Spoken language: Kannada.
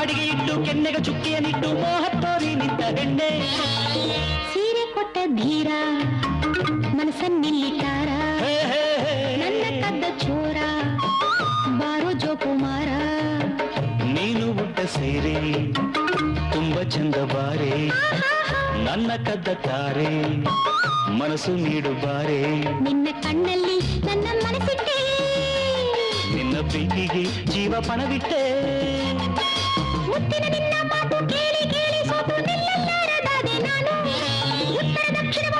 ಅಡಿಗೆ ಇಟ್ಟು ಕೆನ್ನೆಗ ಚುಕ್ಕಿಯನ್ನಿಟ್ಟು ಮೋಹತ್ತೋರಿ ನಿಂತ ಗಂಡೆ. ಸೀರೆ ಕೊಟ್ಟ ಧೀರ ಮನಸ್ಸನ್ನಿಲ್ಲಿಟ್ಟಾರ. ನನ್ನ ಕದ್ದ ಚೋರ ಬಾರೋ ಜೋಕುಮಾರ. ನೀನು ಉಟ್ಟ ಸೀರೆ ತುಂಬ ಚಂದ ಬಾರೆ. ನನ್ನ ಕದ್ದ ತಾರೆ ಮನಸ್ಸು ನೀಡು ಬಾರೆ. ನಿನ್ನ ಕಣ್ಣಲ್ಲಿ ನನ್ನ ಮನಸ್ಸಿಟ್ಟೆ. ನಿನ್ನ ಪ್ರೀತಿಗೆ ಜೀವ ಪಣವಿಟ್ಟೆ. 言ったらどっちでも